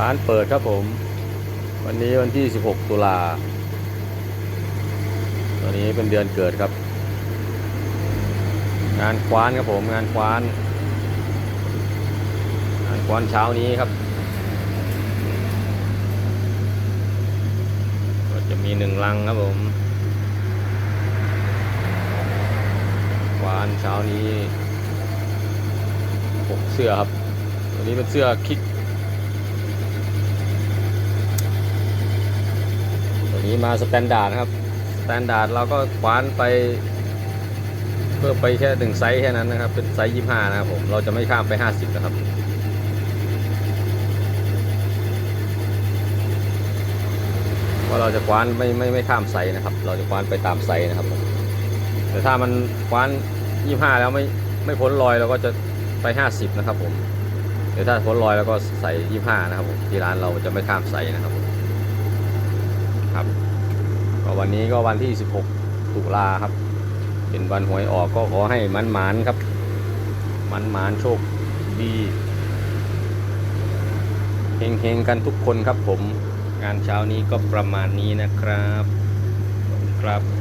ร้านเปิดครับผม วันนี้วันที่ 16 ตุลาตอนนี้เป็นเดือนเกิดครับ งานควานครับผม งานควาน งานควานเช้านี้ครับ ก็จะมีหนึ่งลังครับผมควานเช้านี้หกเสื้อครับตัวนี้เป็นเสื้อคิก ตัว นี้มาสแตนดาร์ดครับสแตนดาร์ดเราก็คว้านไป เพิ่มไปแค่หนึ่งไซส์แค่นั้นนะครับ เป็นไซส์ยี่ห้านะครับผมเราจะไม่ข้ามไปห้าสิบนะครับเพราะเราจะคว้านไม่ไม่ไม่ข้ามไซส์นะครับ เราจะคว้านไปตามไซส์นะครับแต่ถ้ามันคว้านยี่ห้าแล้วไม่ไม่พ้นรอยเราก็จะไปห้าสิบนะครับผมแต่ถ้าพ้นรอยแล้วก็ใส่ยี่ห้านะครับผมที่ร้านเราจะไม่ข้ามไซส์นะครับผม ครับก็วันนี้ก็วันที่ 16 ตุลาครับ เป็นวันหวยออกก็ขอให้มันหมานครับ มันหมานโชคดีเฮงๆกันทุกคนครับผมงานเช้านี้ก็ประมาณนี้นะครับครับ